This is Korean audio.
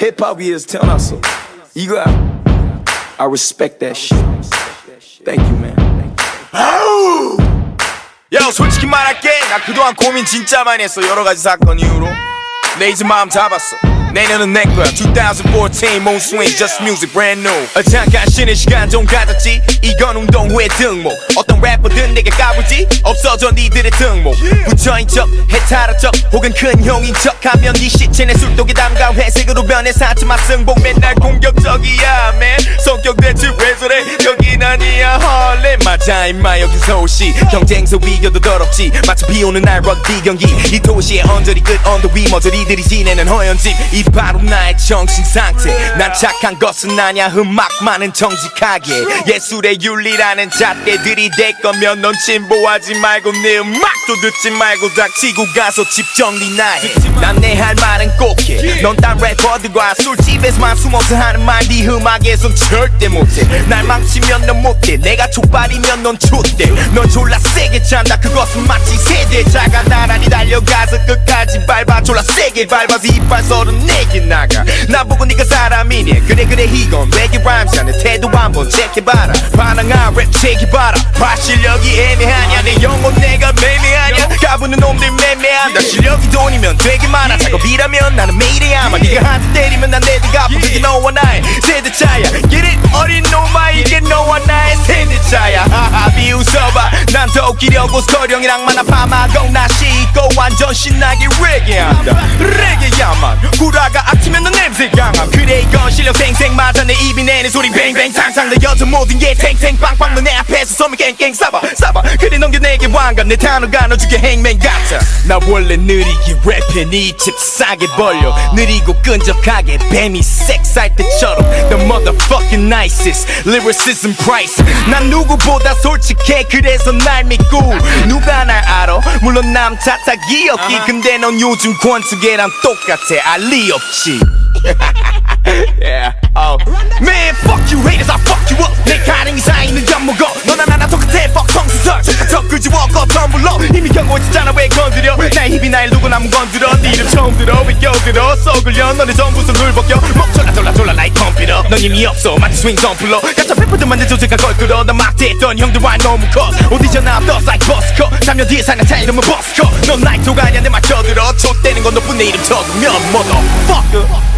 힙합 이에서 태어났어. 이거야. I respect that shit. Thank you, man. 야 솔직히 말할게 나 그동안 고민 진짜 많이 했어 여러 가지 사건 이후로 내 이제 마음 잡았어 내년은 내 거야 2014 moon swing just music brand new. 어, 잠깐 쉬는 시간 좀 가졌지 이건 운동 후의 등목. 어떤 래퍼든 내게 까불지 없어져 니들의 등목. 부처인 척 해탈한 척 혹은 큰 형인 척 하면 네 시체 내 술독에 담가 회색으로 변해 사치마 승복 맨날 공격적이야 man. 성격 대체 왜 저래? 여긴 아니야 헐레 맞아 임마 여긴 서울시. 경쟁서 위겨도 더럽지. 마치 비오는 날 럭비 경기. 이 도시의 언저리 끝 언더 위 머저리들이 지내는 허연집. 이 바로 나의 정신 상태. 난 착한 것은 아냐 흠막 많은 정직하게. 예술의 윤리라는 잣대들이 될 거면 넌 진보하지 말고 내 음악도 듣지 말고 닥치고 가서 집 정리 나해 난 내 할 말은 꼭해 넌딴 래퍼들과 술집에서만 숨어서 하는 말 네 음악에선 절대 못해. 날 망치면 넌 못해. 내가 족발 이면 넌 좆대. 넌 졸라 세게 찬다. 그것은 마치 세대자가 나란히 달려가서 끝까지 밟아 졸라 세게 밟아서 이빨 서른 네개 나가. 나보고 네가 사람이니? 그래 그래 이건 내게 람샤는 태도 한번 체크해봐라. 반항한 랩 체크해봐라 놈들 매매한다 실력이 돈이면 되게 많아. 작업이라면 나는 매일 해야만 네가 한대 때리면 난 내들 갚아 그게 너와 나의 세대 차야. Get it 어린 놈아 이게 너와 나의 세대 차야. 하하 비웃어봐. 난 더 웃기려고 스토령이랑 만나 파마공 나 씻고 완전 신나게 레게한다. 레게야만. 구라가 악치면 넌 냄새 강함. 그래 이건 실력 생생 맞아 내 입이 내는 소리 뱅뱅 상상 내 여전 모든 게 탱탱 빵빵 너내 앞에서 서면 깽깽 싸봐 싸봐. 그래 넘겨 내게 왕관 내 단어가 너 죽여 행맨 같아. 나 원래 느리게 랩해 네집 싸게 벌려. 느리고 끈적하게 뱀이 섹스할 때처럼. The motherfucking nicest lyricism price. 난 누구보다 솔직해 그래서 날 믿고. 누가 날 알아? 물론 남 탓하기 없기. 근데 넌 요즘 권투계랑 똑같아. 알리 없지 Man, fuck you haters, I fuck you up. 내 가랭이 사이는 젖먹어. 너나 나나 똑같아, fuck 성수설. 착각 끄지워, 겉은 불러. 이미 경고했잖아, 왜 건드려? 나의 힙이 날 누구 남은 건드려. 네 이름 처음 들어, 왜 껴들어? 썩을려, 너네 전부 손을 벗겨. 목 졸라 졸라 졸라 나의 컴퓨터. 넌 이미 없어, 마치 스윙 덤플러. 가짜 페퍼들만 내 조제가 걸끌어. 나 막대했던 형들과 너무 커. 오디션 앞더 사이 버스커. 3년 뒤에 사는 차 이름은 버스커. 넌 나이토가 아니야, 내 맞춰들어. 좆대는 건 너뿐 내 이름 적으면 motherfucker.